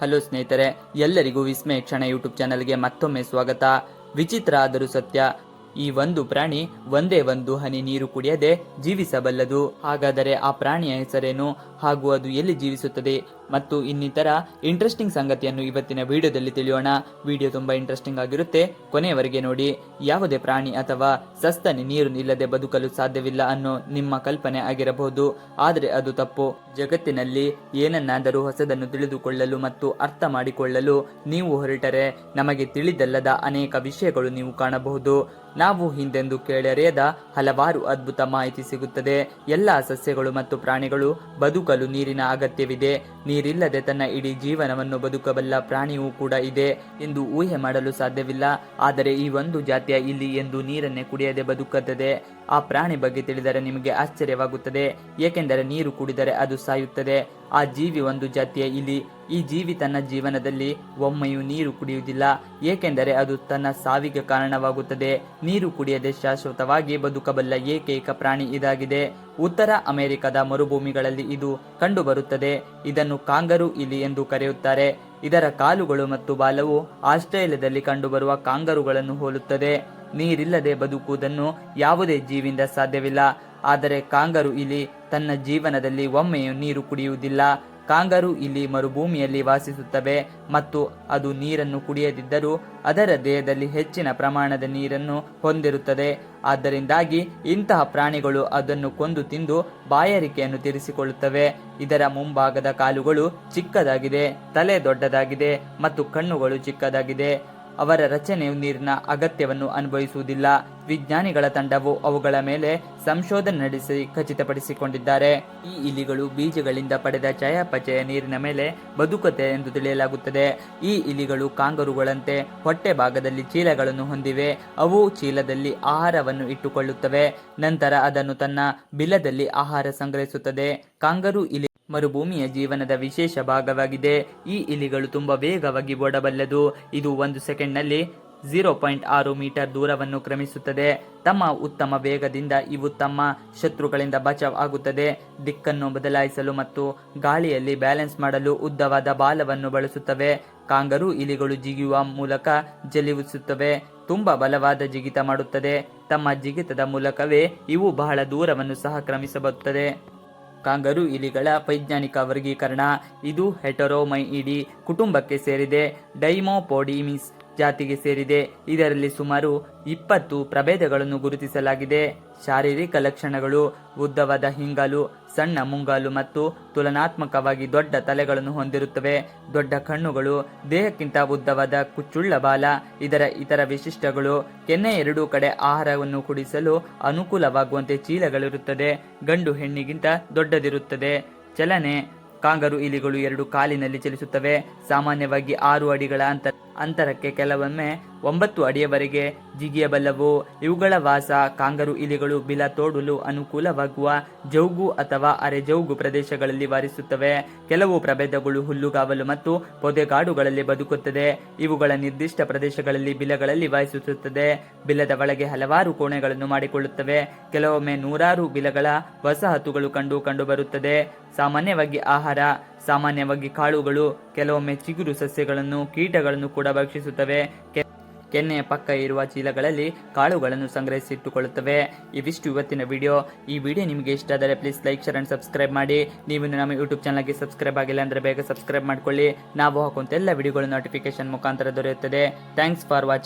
Hello ಸ್ನೇಹಿತರೆ ಎಲ್ಲರಿಗೂ ವಿಸ್ಮಯ ಕ್ಷಣ ಯೂಟ್ಯೂಬ್ ಚಾನಲ್ಗೆ ಮತ್ತೊಮ್ಮೆ ಸ್ವಾಗತ. ವಿಚಿತ್ರ ಆದರೂ ಸತ್ಯ ಈ ಒಂದು ಪ್ರಾಣಿ ಒಂದೇ ಒಂದು ಹನಿ ನೀರು ಕುಡಿಯದೆ ಜೀವಿಸಬಲ್ಲದು. ಹಾಗಾದರೆ ಆ ಪ್ರಾಣಿಯ ಹೆಸರೇನು? ಹಾಗೂ ಅದು ಎಲ್ಲಿ ಜೀವಿಸುತ್ತದೆ? ಮತ್ತು ಇನ್ನಿತರ ಇಂಟ್ರೆಸ್ಟಿಂಗ್ ಸಂಗತಿಯನ್ನು ಇವತ್ತಿನ ವಿಡಿಯೋದಲ್ಲಿ ತಿಳಿಯೋಣ. ವಿಡಿಯೋ ತುಂಬಾ ಇಂಟ್ರೆಸ್ಟಿಂಗ್ ಆಗಿರುತ್ತೆ. ಕೊನೆಯವರೆಗೆ ನೋಡಿ, ಯಾವುದೇ ಪ್ರಾಣಿ ಅಥವಾ ಸಸ್ತನಿ ನೀರು ನಿಲ್ಲದೆ ಬದುಕಲು ಸಾಧ್ಯವಿಲ್ಲ ಅನ್ನೋ ನಿಮ್ಮ ಕಲ್ಪನೆ ಆಗಿರಬಹುದು. ಆದರೆ ಅದು ತಪ್ಪು. ಜಗತ್ತಿನಲ್ಲಿ ಏನನ್ನಾದರೂ ಹೊಸದನ್ನು ತಿಳಿದುಕೊಳ್ಳಲು ಮತ್ತು ಅರ್ಥ ಮಾಡಿಕೊಳ್ಳಲು ನೀವು ಹೊರಟರೆ, ನಮಗೆ ತಿಳಿದಲ್ಲದ ಅನೇಕ ವಿಷಯಗಳು ನೀವು ಕಾಣಬಹುದು. ನಾವು ಹಿಂದೆಂದು ಕೇಳರಿಯದ ಹಲವಾರು ಅದ್ಭುತ ಮಾಹಿತಿ ಸಿಗುತ್ತದೆ. ಎಲ್ಲ ಸಸ್ಯಗಳು ಮತ್ತು ಪ್ರಾಣಿಗಳು ಬದುಕಲು ನೀರಿನ ಅಗತ್ಯವಿದೆ. ನೀರಿಲ್ಲದೆ ತನ್ನ ಇಡೀ ಜೀವನವನ್ನು ಬದುಕಬಲ್ಲ ಪ್ರಾಣಿಯೂ ಕೂಡ ಇದೆ ಎಂದು ಊಹೆ ಮಾಡಲು ಸಾಧ್ಯವಿಲ್ಲ. ಆದರೆ ಈ ಒಂದು ಜಾತಿಯ ಇಲ್ಲಿ ಎಂದು ನೀರನ್ನೇ ಕುಡಿಯದೆ ಬದುಕುತ್ತದೆ. ಆ ಪ್ರಾಣಿ ಬಗ್ಗೆ ತಿಳಿದರೆ ನಿಮಗೆ ಆಶ್ಚರ್ಯವಾಗುತ್ತದೆ. ಏಕೆಂದರೆ ನೀರು ಕುಡಿದರೆ ಅದು ಸಾಯುತ್ತದೆ. ಆ ಜೀವಿ ಒಂದು ಜಾತಿಯ ಇಲಿ ಈ ಜೀವಿ ತನ್ನ ಜೀವನದಲ್ಲಿ ಒಮ್ಮೆಯೂ ನೀರು ಕುಡಿಯುವುದಿಲ್ಲ, ಏಕೆಂದರೆ ಅದು ತನ್ನ ಸಾವಿಗೆ ಕಾರಣವಾಗುತ್ತದೆ. ನೀರು ಕುಡಿಯದೆ ಶಾಶ್ವತವಾಗಿ ಬದುಕಬಲ್ಲ ಏಕೈಕ ಪ್ರಾಣಿ ಇದಾಗಿದೆ. ಉತ್ತರ ಅಮೆರಿಕದ ಮರುಭೂಮಿಗಳಲ್ಲಿ ಇದು ಕಂಡುಬರುತ್ತದೆ. ಇದನ್ನು ಕಾಂಗರು ಇಲಿ ಎಂದು ಕರೆಯುತ್ತಾರೆ. ಇದರ ಕಾಲುಗಳು ಮತ್ತು ಬಾಲವು ಆಸ್ಟ್ರೇಲಿಯಾದಲ್ಲಿ ಕಂಡುಬರುವ ಕಾಂಗರುಗಳನ್ನು ಹೋಲುತ್ತದೆ. ನೀರಿಲ್ಲದೆ ಬದುಕುವುದನ್ನು ಯಾವುದೇ ಜೀವಿಯಿಂದ ಸಾಧ್ಯವಿಲ್ಲ. ಆದರೆ ಕಾಂಗರು ಇಲಿ ತನ್ನ ಜೀವನದಲ್ಲಿ ಒಮ್ಮೆಯೂ ನೀರು ಕುಡಿಯುವುದಿಲ್ಲ. ಕಾಂಗರು ಇಲ್ಲಿ ಮರುಭೂಮಿಯಲ್ಲಿ ವಾಸಿಸುತ್ತವೆ ಮತ್ತು ಅದು ನೀರನ್ನು ಕುಡಿಯದಿದ್ದರೂ ಅದರ ದೇಹದಲ್ಲಿ ಹೆಚ್ಚಿನ ಪ್ರಮಾಣದ ನೀರನ್ನು ಹೊಂದಿರುತ್ತದೆ. ಆದ್ದರಿಂದಾಗಿ ಇಂತಹ ಪ್ರಾಣಿಗಳು ಅದನ್ನು ಕೊಂದು ತಿಂದು ಬಾಯಾರಿಕೆಯನ್ನು ತೀರಿಸಿಕೊಳ್ಳುತ್ತವೆ. ಇದರ ಮುಂಭಾಗದ ಕಾಲುಗಳು ಚಿಕ್ಕದಾಗಿದೆ, ತಲೆ ದೊಡ್ಡದಾಗಿದೆ ಮತ್ತು ಕಣ್ಣುಗಳು ಚಿಕ್ಕದಾಗಿದೆ. ಅವರ ರಚನೆಯು ನೀರಿನ ಅಗತ್ಯವನ್ನು ಅನುಭವಿಸುವುದಿಲ್ಲ. ವಿಜ್ಞಾನಿಗಳ ತಂಡವು ಅವುಗಳ ಮೇಲೆ ಸಂಶೋಧನೆ ನಡೆಸಿ ಖಚಿತಪಡಿಸಿಕೊಂಡಿದ್ದಾರೆ. ಈ ಇಲಿಗಳು ಬೀಜಗಳಿಂದ ಪಡೆದ ಚಯಾಪಚಯ ನೀರಿನ ಮೇಲೆ ಬದುಕುತ್ತೆ ಎಂದು ತಿಳಿಯಲಾಗುತ್ತದೆ. ಈ ಇಲಿಗಳು ಕಾಂಗರುಗಳಂತೆ ಹೊಟ್ಟೆ ಭಾಗದಲ್ಲಿ ಚೀಲಗಳನ್ನು ಹೊಂದಿವೆ. ಅವು ಚೀಲದಲ್ಲಿ ಆಹಾರವನ್ನು ಇಟ್ಟುಕೊಳ್ಳುತ್ತವೆ. ನಂತರ ಅದನ್ನು ತನ್ನ ಬಿಲದಲ್ಲಿ ಆಹಾರ ಸಂಗ್ರಹಿಸುತ್ತದೆ. ಕಾಂಗರು ಇಲಿ ಮರುಭೂಮಿಯ ಜೀವನದ ವಿಶೇಷ ಭಾಗವಾಗಿದೆ. ಈ ಇಲಿಗಳು ತುಂಬಾ ವೇಗವಾಗಿ ಓಡಬಲ್ಲದು. ಇದು ಒಂದು ಸೆಕೆಂಡ್ನಲ್ಲಿ ಜೀರೋ ಪಾಯಿಂಟ್ ಆರು ಮೀಟರ್ ದೂರವನ್ನು ಕ್ರಮಿಸುತ್ತದೆ. ತಮ್ಮ ಉತ್ತಮ ವೇಗದಿಂದ ಇವು ತಮ್ಮ ಶತ್ರುಗಳಿಂದ ಬಚಾವ್ ಆಗುತ್ತದೆ ದಿಕ್ಕನ್ನು ಬದಲಾಯಿಸಲು ಮತ್ತು ಗಾಳಿಯಲ್ಲಿ ಬ್ಯಾಲೆನ್ಸ್ ಮಾಡಲು ಉದ್ದವಾದ ಬಾಲವನ್ನು ಬಳಸುತ್ತವೆ. ಕಾಂಗರು ಇಲಿಗಳು ಜಿಗಿಯುವ ಮೂಲಕ ಜಲಿವಿಸುತ್ತವೆ ತುಂಬಾ ಬಲವಾದ ಜಿಗಿತ ಮಾಡುತ್ತದೆ. ತಮ್ಮ ಜಿಗಿತದ ಮೂಲಕವೇ ಇವು ಬಹಳ ದೂರವನ್ನು ಸಹ ಕ್ರಮಿಸಬರುತ್ತದೆ. ಕಾಂಗರು ಇಲಿಗಳ ವೈಜ್ಞಾನಿಕ ವರ್ಗೀಕರಣ. ಇದು ಹೆಟರೋಮೈಇಡಿ ಕುಟುಂಬಕ್ಕೆ ಸೇರಿದೆ. ಡೈಮೋಪೋಡಿಮಿಸ್ ಜಾತಿಗೆ ಸೇರಿದೆ. ಇದರಲ್ಲಿ ಸುಮಾರು ಇಪ್ಪತ್ತು ಪ್ರಭೇದಗಳನ್ನು ಗುರುತಿಸಲಾಗಿದೆ. ಶಾರೀರಿಕ ಲಕ್ಷಣಗಳು, ಉದ್ದವಾದ ಹಿಂಗಾಲು, ಸಣ್ಣ ಮುಂಗಾಲು ಮತ್ತು ತುಲನಾತ್ಮಕವಾಗಿ ದೊಡ್ಡ ತಲೆಗಳನ್ನು ಹೊಂದಿರುತ್ತವೆ. ದೊಡ್ಡ ಕಣ್ಣುಗಳು, ದೇಹಕ್ಕಿಂತ ಉದ್ದವಾದ ಕುಚ್ಚುಳ್ಳ ಬಾಲ, ಇದರ ಇತರ ವಿಶಿಷ್ಟಗಳು, ಕೆನ್ನೆ ಎರಡೂ ಕಡೆ ಆಹಾರವನ್ನು ಕುಡಿಸಲು ಅನುಕೂಲವಾಗುವಂತೆ ಚೀಲಗಳಿರುತ್ತದೆ. ಗಂಡು ಹೆಣ್ಣಿಗಿಂತ ದೊಡ್ಡದಿರುತ್ತದೆ. ಚಲನೆ, ಕಾಂಗರು ಇಲಿಗಳು ಎರಡು ಕಾಲಿನಲ್ಲಿ ಚಲಿಸುತ್ತವೆ. ಸಾಮಾನ್ಯವಾಗಿ ಆರು ಅಡಿಗಳ ಅಂತರ ಅಂತರಕ್ಕೆ ಕೆಲವೊಮ್ಮೆ ಒಂಬತ್ತು ಅಡಿಯವರೆಗೆ ಜಿಗಿಯಬಲ್ಲವು ಇವುಗಳ ವಾಸ ಕಾಂಗರು ಇಲಿಗಳು ಬಿಲ ತೋಡಲು ಅನುಕೂಲವಾಗುವ ಜೌಗು ಅಥವಾ ಅರೆಜೌಗು ಪ್ರದೇಶಗಳಲ್ಲಿ ವಾರಿಸುತ್ತವೆ. ಕೆಲವು ಪ್ರಭೇದಗಳು ಹುಲ್ಲುಗಾವಲು ಮತ್ತು ಪೊದೆಗಾಡುಗಳಲ್ಲಿ ಬದುಕುತ್ತದೆ. ಇವುಗಳ ನಿರ್ದಿಷ್ಟ ಪ್ರದೇಶಗಳಲ್ಲಿ ಬಿಲಗಳಲ್ಲಿ ವಾಸಿಸುತ್ತದೆ. ಬಿಲದ ಒಳಗೆ ಹಲವಾರು ಕೋಣೆಗಳನ್ನು ಮಾಡಿಕೊಳ್ಳುತ್ತವೆ. ಕೆಲವೊಮ್ಮೆ ನೂರಾರು ಬಿಲಗಳ ವಸಾಹತುಗಳು ಕಂಡು ಕಂಡುಬರುತ್ತದೆ. ಸಾಮಾನ್ಯವಾಗಿ ಆಹಾರ ಸಾಮಾನ್ಯವಾಗಿ ಕಾಳುಗಳು ಕೆಲವೊಮ್ಮೆ ಚಿಗುರು ಸಸ್ಯಗಳನ್ನು, ಕೀಟಗಳನ್ನು ಕೂಡ ಭಕ್ಷಿಸುತ್ತವೆ. ಕೆನ್ನೆಯ ಪಕ್ಕ ಇರುವ ಚೀಲಗಳಲ್ಲಿ ಕಾಳುಗಳನ್ನು ಸಂಗ್ರಹಿಸಿಟ್ಟುಕೊಳ್ಳುತ್ತವೆ. ಇವಿಷ್ಟು ಇವತ್ತಿನ ವಿಡಿಯೋ. ಈ ವಿಡಿಯೋ ನಿಮಗೆ ಇಷ್ಟ ಆದರೆ please like, share and subscribe ಮಾಡಿ. ನೀವು ನಮ್ಮ ಯೂಟ್ಯೂಬ್ ಚಾನಲ್ಗೆ ಸಬ್ಸ್ಕ್ರೈಬ್ ಆಗಿಲ್ಲ ಅಂದರೆ ಬೇಗ ಸಬ್ಸ್ಕ್ರೈಬ್ ಮಾಡಿಕೊಳ್ಳಿ. ನಾವು ಹಾಕುವಂತ ಎಲ್ಲ ವಿಡಿಯೋಗಳು ನೋಟಿಫಿಕೇಶನ್ ಮುಖಾಂತರ ದೊರೆಯುತ್ತದೆ. Thanks for watching